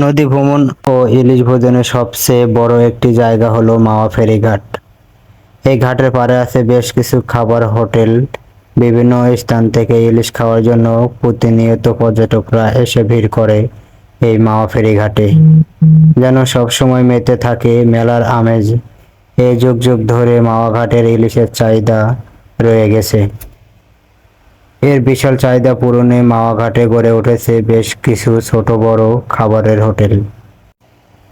নদী ভ্রমণ ও ইলিশ ভোজনের সবচেয়ে বড় একটি জায়গা হলো মাওয়া ফেরিঘাট এই ঘাটের পাড়ে আছে বেশ কিছু খাবার হোটেল, বিভিন্ন স্থান থেকে ইলিশ খাওয়ার জন্য প্রতিনিয়ত পর্যটকরা এসে ভিড় করে এই মাওয়া ফেরিঘাটে যেন সবসময় মেতে থাকে মেলার আমেজ, এই যুগ যুগ ধরে মাওয়া ঘাটের ইলিশের চাহিদা রয়ে গেছে। এর বিশাল চাহিদা পূরণে মাওয়া ঘাটে গড়ে উঠেছে বেশ কিছু ছোট বড় খাবারের হোটেল।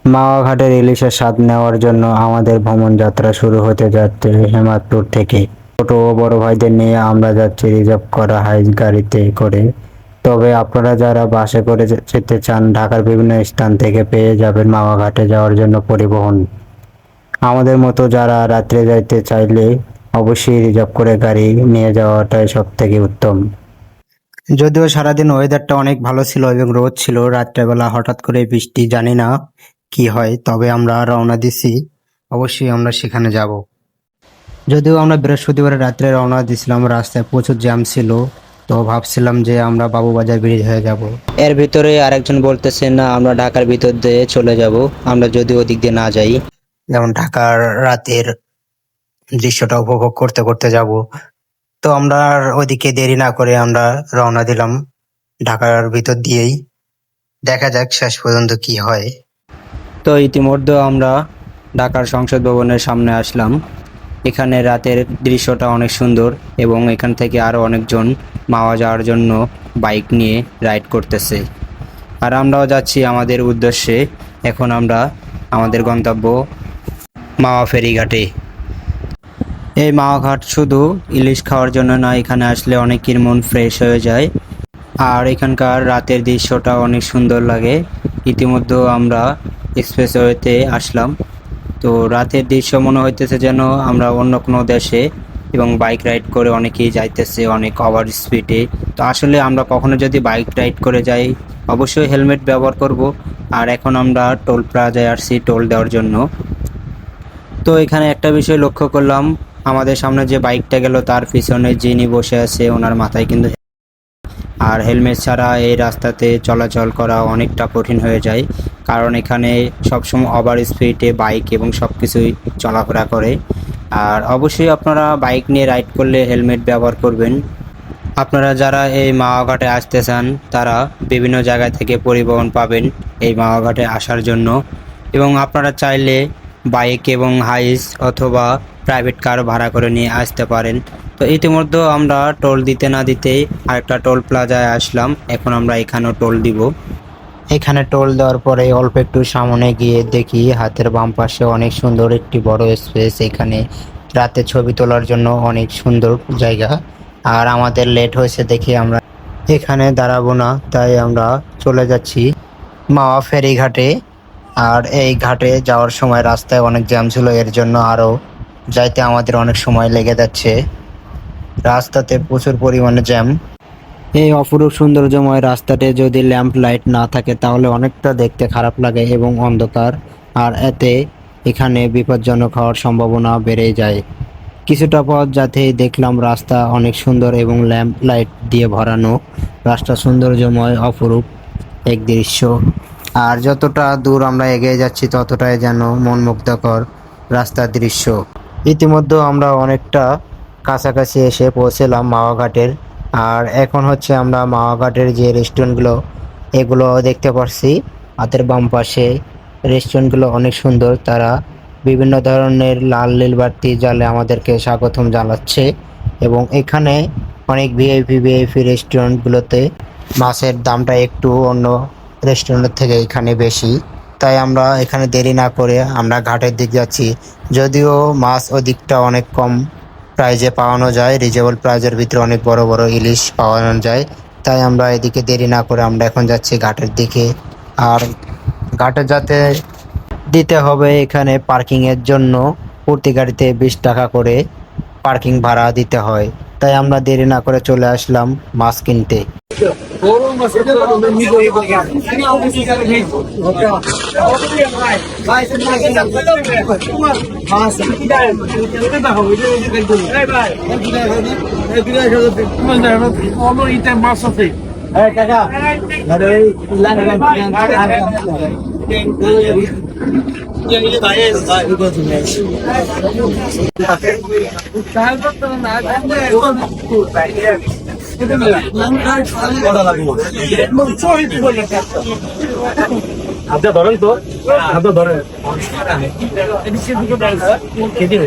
মাওয়া ঘাটের ইলিশের স্বাদ নেওয়ার জন্য আমাদের ভ্রমণ যাত্রা শুরু হতে যাচ্ছে হেমাদপুর থেকে। ছোট ও বড় ভাইদের নিয়ে আমরা যাচ্ছি রিজার্ভ করা হাইস গাড়িতে করে। তবে আপনারা যারা বাসে করে যেতে চান, ঢাকার বিভিন্ন স্থান থেকে পেয়ে যাবেন মাওয়া ঘাটে যাওয়ার জন্য পরিবহন। আমাদের মতো যারা রাত্রে যাইতে চাইলে অবশ্যই রিজার্ভ করে গাড়ি নিয়ে যাওয়াটাই সব থেকে উত্তম। যদিও সারাদিন ওয়েদারটা অনেক ভালো ছিল এবং রোদ ছিল রাত্রেবেলা হঠাৎ করে বৃষ্টি জানি না কি হয় তবে আমরা রওনা দিছি। অবশ্যই আমরা সেখানে যাব। যদিও আমরা বৃহস্পতিবার রাত্রে রওনা দিছিলাম রাস্তায় প্রচুর জ্যাম ছিল তো ভাবছিলাম যে আমরা বাবুবাজার ব্রিজ হয়ে যাব। এর ভিতরে আরেকজন বলতেছে না আমরা ঢাকার ভিতর দিয়ে চলে যাব আমরা যদি ওদিক দিয়ে না যাই। যেমন ঢাকার রাতের দৃশ্যটা উপভোগ করতে করতে যাব। তো আমরা ওইদিকে দেরি না করে আমরা রওনা দিলাম ঢাকার ভিতর দিয়েই। দেখা যাক শেষ পর্যন্ত কি হয়। তো ইতিমধ্যে আমরা ঢাকার সংসদ ভবনের সামনে আসলাম। এখানে রাতের দৃশ্যটা অনেক সুন্দর এবং এখান থেকে আরও অনেকজন মাওয়া যাওয়ার জন্য বাইক নিয়ে রাইড করতেছে। আর আমরাও যাচ্ছি আমাদের উদ্দেশ্যে। এখন আমরা আমাদের গন্তব্য মাওয়া ফেরিঘাটে। এই মাওয়াঘাট শুধু ইলিশ খাওয়ার জন্য না এখানে আসলে অনেকের মন ফ্রেশ হয়ে যায়। আর এখানকার রাতের দৃশ্যটা অনেক সুন্দর লাগে। ইতিমধ্যে আমরা এক্সপ্রেসওয়েতে আসলাম। তো রাতের দৃশ্য মনে হইতেছে যেন আমরা অন্য কোনো দেশে এবং বাইক রাইড করে অনেকেই যাইতেছে অনেক ওভার স্পিডে তো আসলে আমরা কখনো যদি বাইক রাইড করে যাই, অবশ্যই হেলমেট ব্যবহার করব। আর এখন আমরা টোল প্লাজায় আসছি টোল দেওয়ার জন্য। তো এখানে একটা বিষয় লক্ষ্য করলাম আমাদের সামনে যে বাইকটা গেল, তার পিছনে যিনি বসে আছে, ওনার মাথায় কিন্তু আর হেলমেট ছাড়া এই রাস্তাতে চলাচল করা অনেকটা কঠিন হয়ে যায়। কারণ এখানে সবসময় ওভার স্পিডে বাইক এবং সব কিছুই চলাফেরা করে। আর অবশ্যই আপনারা বাইক নিয়ে রাইড করলে হেলমেট ব্যবহার করবেন। আপনারা যারা এই মাওয়াঘাটে আসতে চান, তারা বিভিন্ন জায়গা থেকে পরিবহন পাবেন এই মাওয়াঘাটে আসার জন্য। এবং আপনারা চাইলে বাইক এবং হাইস অথবা প্রাইভেট কার ভাড়া করে নিয়ে আসতে পারেন। তো ইতিমধ্যে আমরা টোল দিতে না দিতেই আরেকটা টোল প্লাজায় আসলাম। এখন আমরা এখানেও টোল দিব। এখানে টোল দেওয়ার পরে অল্প একটু সামনে গিয়ে দেখি হাতের বাম পাশে অনেক সুন্দর একটি বড় স্পেস এখানে রাতে ছবি তোলার জন্য অনেক সুন্দর জায়গা। আর আমাদের লেট হয়েছে দেখে আমরা এখানে দাঁড়াবো না, তাই আমরা চলে যাচ্ছি মাওয়া ফেরি ঘাটে। আর এই ঘাটে যাওয়ার সময় রাস্তায় অনেক জ্যাম ছিল, এর জন্য আরও যাইতে আমাদের অনেক সময় লেগে যাচ্ছে। রাস্তাতে প্রচুর পরিমাণে জ্যাম। এই অপরূপ সৌন্দর্যময় রাস্তাতে যদি ল্যাম্প লাইট না থাকে, তাহলে অনেকটা দেখতে খারাপ লাগে এবং অন্ধকার। আর এতে এখানে বিপজ্জনক হওয়ার সম্ভাবনা বেড়ে যায়। কিছুটা পথ যাতে দেখলাম রাস্তা অনেক সুন্দর এবং ল্যাম্প লাইট দিয়ে ভরানো। রাস্তা সৌন্দর্যময়, অপরূপ এক দৃশ্য। আর যতটা দূর আমরা এগিয়ে যাচ্ছি, ততটাই যেন মনমুগ্ধকর রাস্তার দৃশ্য। ইতিমধ্যে আমরা অনেকটা কাছাকাছি এসে পৌঁছলাম মাওয়াঘাটের। আর এখন হচ্ছে আমরা মাওয়াঘাটের যে রেস্টুরেন্টগুলো এগুলো দেখতে পাচ্ছি হাতের বাম পাশে রেস্টুরেন্টগুলো অনেক সুন্দর। তারা বিভিন্ন ধরনের লাল নীল বাতি জ্বালে আমাদেরকে স্বাগতম জানাচ্ছে। এবং এখানে অনেক ভিআইপি ভিআইপি রেস্টুরেন্টগুলোতে মাছের দামটা একটু অন্য রেস্টুরেন্টের থেকে এখানে বেশি। তাই আমরা এখানে দেরি না করে আমরা ঘাটের দিক যাচ্ছি। যদিও মাছ ওদিকটা অনেক কম প্রাইজে পাওয়ানো যায় রিজনেবল প্রাইজের ভিতরে অনেক বড় বড় ইলিশ পাওয়ানো যায়। তাই আমরা এদিকে দেরি না করে আমরা এখন যাচ্ছি ঘাটের দিকে। আর ঘাটে যাতে দিতে হবে এখানে পার্কিংয়ের জন্য, প্রতি গাড়িতে বিশ টাকা করে পার্কিং ভাড়া দিতে হয়। তাই আমরা দেরি না করে চলে আসলাম মাছ কিনতে আপনি ধরেন তো। আপনার ধরেন। এই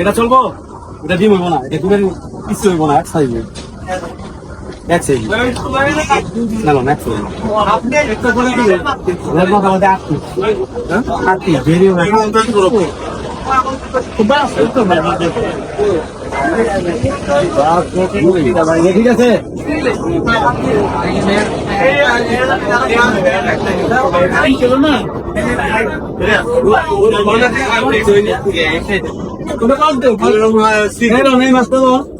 এটা চলবো এটা ডিম হইব না এটা ডিমের কিছু হইব না এক সাইজ এক সাইজ না হ্যাঁ ঠিক আছে টাইলার কেমন খাব মাঙ্গুস একটা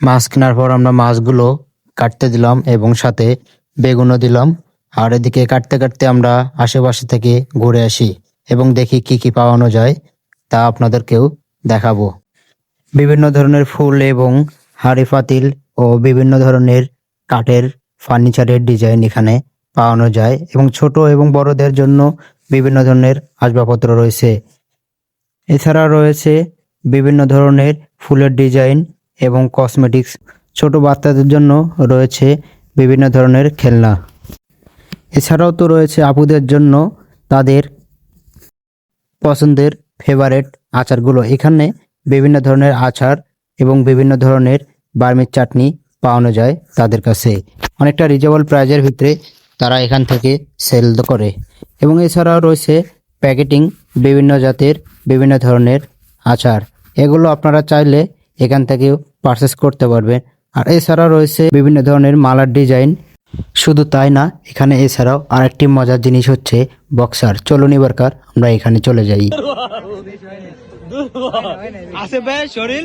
মাছ কেনার পর আমরা মাছগুলো কাটতে দিলাম এবং সাথে বেগুনও দিলাম। আর এদিকে কাটতে কাটতে আমরা আশেপাশে থেকে ঘুরে আসি এবং দেখি কি কি পাওয়ানো যায়, তা আপনাদেরকেও দেখাবো। বিভিন্ন ধরনের ফুল এবং হাড়ি পাতিল ও বিভিন্ন ধরনের কাঠের ফার্নিচারের ডিজাইন এখানে পাওয়ানো যায় এবং ছোট এবং বড়দের জন্য বিভিন্ন ধরনের আসবাবপত্র রয়েছে। এছাড়া রয়েছে বিভিন্ন ধরনের ফুলের ডিজাইন এবং কসমেটিক্স। ছোট বাচ্চাদের জন্য রয়েছে বিভিন্ন ধরনের খেলনা। এছাড়াও তো রয়েছে আপুদের জন্য তাদের পছন্দের ফেভারেট আচারগুলো। এখানে বিভিন্ন ধরনের আচার এবং বিভিন্ন ধরনের বার্মির চাটনি পাওয়ানো যায় তাদের কাছে। অনেকটা রিজনেবল প্রাইজের ভিতরে তারা এখান থেকে সেল করে। এবং এছাড়াও রয়েছে প্যাকেটিং বিভিন্ন জাতের বিভিন্ন ধরনের আচার। এগুলো আপনারা চাইলে এখান থেকেও পারচেস করতে পারবেন। আর এছাড়া রয়েছে বিভিন্ন ধরনের মালার ডিজাইন শুধু তাই না, এখানে এছাড়াও আরেকটি মজার জিনিস হচ্ছে বক্সার চলুন এবারকার আমরা এখানে চলে যাই। আছে শরীর?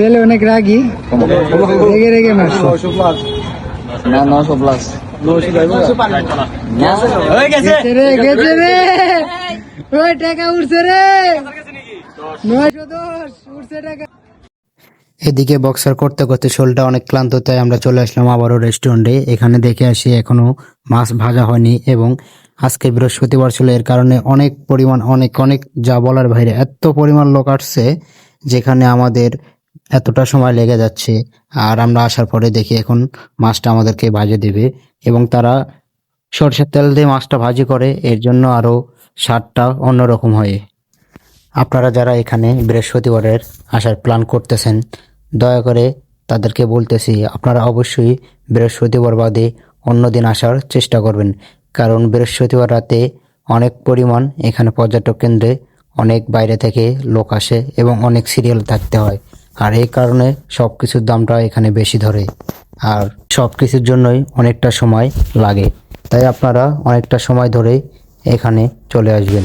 না অনেক রাগি। রেগে রেগে নশো প্লাস নশো প্লাস রে গেছে রে। ওই টাকা উঠছে রে। এদিকে বক্সার করতে করতে শোলটা অনেক ক্লান্ত, তাই আমরা চলে আসলাম আবারও রেস্টুরেন্টে এখানে দেখে আসি এখনও মাছ ভাজা হয়নি এবং আজকে বৃহস্পতিবার ছিল, এর কারণে অনেক পরিমাণ, অনেক অনেক যা বলার বাইরে, এত পরিমাণ লোক আসছে যেখানে আমাদের এতটা সময় লেগে যাচ্ছে। আর আমরা আসার পরে দেখি এখন মাছটা আমাদেরকে ভাজে দেবে এবং তারা সরষের তেল দিয়ে মাছটা ভাজি করে, এর জন্য আরও স্বাদটা অন্যরকম হয়। আপনারা যারা এখানে বৃহস্পতিবারের আসার প্ল্যান করতেছেন, দয়া করে তাদেরকে বলতেছি, আপনারা অবশ্যই বৃহস্পতিবার বাদে অন্য দিন আসার চেষ্টা করবেন। কারণ বৃহস্পতিবার রাতে অনেক পরিমাণ এখানে পর্যটক কেন্দ্রে অনেক বাইরে থেকে লোক আসে এবং অনেক সিরিয়াল থাকতে হয়। আর এই কারণে সব কিছুর দামটা এখানে বেশি ধরে। আর সব কিছুর জন্যই অনেকটা সময় লাগে। তাই আপনারা অনেকটা সময় ধরে এখানে চলে আসবেন।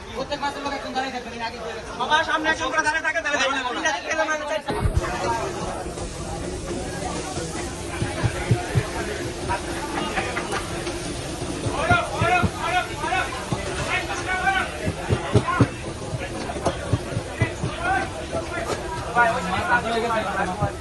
প্রত্যেক মাসের লোক একজন দাঁড়িয়ে থাকবেন আগে সবার সামনে একজন করে দাঁড়িয়ে থাকে Vai, hoje vai, vai, vai, vai, vai.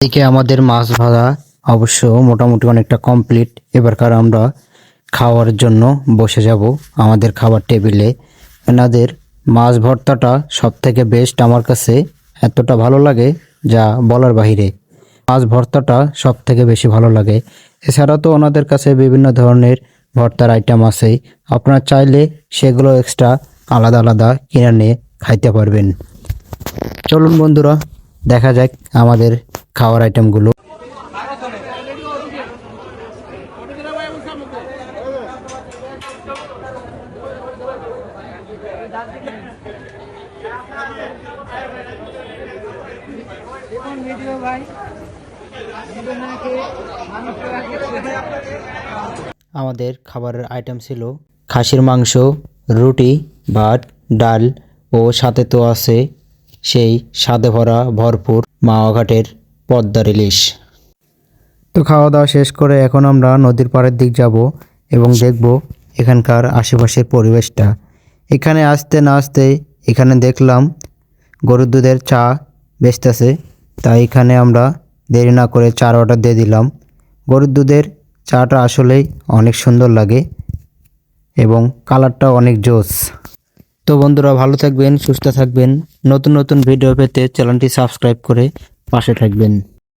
এদিকে আমাদের মাছ ভাজা অবশ্য মোটামুটি অনেকটা কমপ্লিট এবারকার আমরা খাওয়ার জন্য বসে যাব আমাদের খাবার টেবিলে। এনাদের মাছ ভর্তাটা সব থেকে বেস্ট আমার কাছে এতটা ভালো লাগে যা বলার বাহিরে। মাছ ভর্তাটা সব থেকে বেশি ভালো লাগে। এছাড়া তো ওনাদের কাছে বিভিন্ন ধরনের ভর্তার আইটেম আছে আপনারা চাইলে সেগুলো এক্সট্রা আলাদা আলাদা কিনে নিয়ে খাইতে পারবেন। চলুন বন্ধুরা, দেখা যাক আমাদের খাওয়ার আইটেমগুলো ভাই। আমাদের খাবারের আইটেম ছিল খাসির মাংস, রুটি, ভাত, ডাল ও সাথে তো আছে সেই স্বাদে ভরা ভরপুর মাওয়াঘাটের পদ্মার ইলিশ। তো খাওয়া দাওয়া শেষ করে এখন আমরা নদীর পাড়ের দিক যাব এবং দেখব এখানকার আশেপাশের পরিবেশটা। এখানে আসতে না আসতে এখানে দেখলাম গরুর দুধের চা বেচতেছে, তাই এখানে আমরা দেরি না করে চার অর্ডার দিয়ে দিলাম। গরুর দুধের চাটা আসলেই অনেক সুন্দর লাগে এবং কালারটা অনেক জোস। তো বন্ধুরা, ভালো থাকবেন, সুস্থ থাকবেন। নতুন নতুন ভিডিও পেতে চ্যানেলটি সাবস্ক্রাইব করে পাশে থাকবেন।